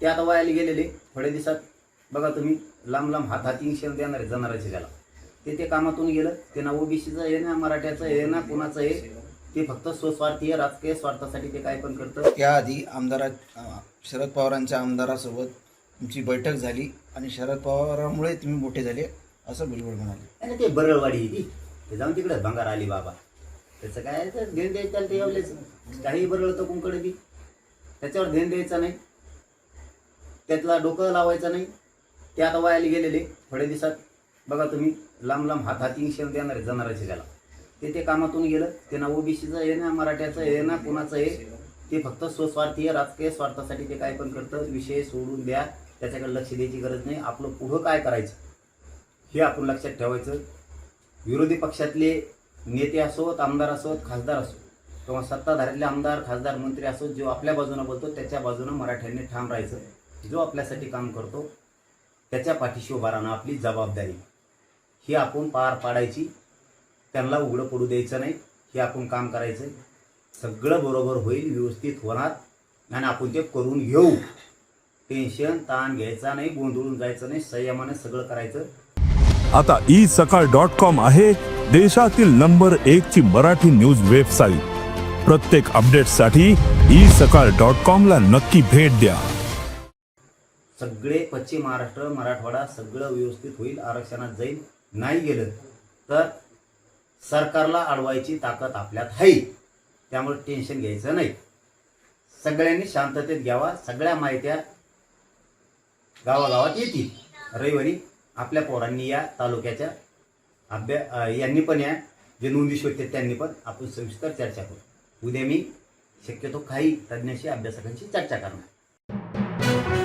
ते आता वायाला गेलेले थोड्या दिवसात. बघा तुम्ही लांब लांब हात हाती शेण देणार आहे जनावरांचे त्याला. ते ते कामातून गेलं ते ना ओबीसीचं आहे ना मराठ्याचं आहे ना कुणाचं आहे ते फक्त स्वस्वार्थीय राजकीय स्वार्थासाठी ते काय पण करतं. त्याआधी आमदारा शरद पवारांच्या आमदारासोबत तुमची बैठक झाली आणि शरद पवारामुळे तुम्ही मोठे झाले असं भुजबळ म्हणाले. आणि ते बरळवाडी ती. ते जाऊन तिकडे भंगार आली बाबा. त्याचं काय आहे, तर घेऊन द्यायचं ते एवढेच. काही बरळतं कुंकडे बी. त्याच्यावर ध्यान द्यायचं नाही त्यातला डोकं लावायचं नाही. ते आता वायाला गेलेले थोड्या दिवसात. बघा तुम्ही लांब लांब हात हाती शेण देणार आहे जनावरांचे त्याला. ते ते कामातून गेलं. ते ना ओबीसीचं आहे ना मराठ्याचं आहे ना कुणाचं आहे ते फक्त स्वस्वार्थीय राजकीय स्वार्थासाठी ते काय पण करतं. विषय सोडून द्या. त्याच्याकडे लक्ष द्यायची गरज नाही. आपलं पुढं काय करायचं? हे आपण लक्षात ठेवायचं. विरोधी पक्षातले नेते असोत आमदार असोत खासदार असो किंवा सत्ताधाऱ्यातले आमदार खासदार मंत्री असोत जो आपल्या बाजूनं बोलतो त्याच्या बाजूनं मराठ्यांनी ठाम राहायचं. जो आपल्यासाठी काम करतो त्याच्या पाठीशी उभा राहणं आपली जबाबदारी. ही आपण पार पाडायची त्यांना उघडं पडू द्यायचं नाही हे आपण काम करायचं. सगळं बरोबर होईल व्यवस्थित होणार आणि आपण ते करून घेऊ. टेन्शन ताण घ्यायचा नाही गोंधळून जायचं नाही संयमाने सगळं करायचं. आता ई सकाळ डॉट कॉम आहे देशातील नंबर एक ची मराठी न्यूज वेबसाईट. प्रत्येक अपडेटसाठी ई सकाळ डॉट कॉम ला नक्की भेट द्या. सगळे पश्चिम महाराष्ट्र मराठवाडा सगळं व्यवस्थित होईल आरक्षणात जाईल नाही गेलं तर सरकारला अडवायची ताकद आपल्यात आहे. त्यामुळे टेन्शन घ्यायचं नाही. सगळ्यांनी शांततेत घ्यावा सगळ्या माहित्या गावागावात येतील. रविवारी आपल्या पोरांनी या तालुक्याच्या अभ्या यांनी पण या जे नोंदी शोधते त्यांनी पण आपण सविस्तर चर्चा करू. उद्या मी शक्यतो काही तज्ज्ञाशी अभ्यासकांशी चर्चा करणार.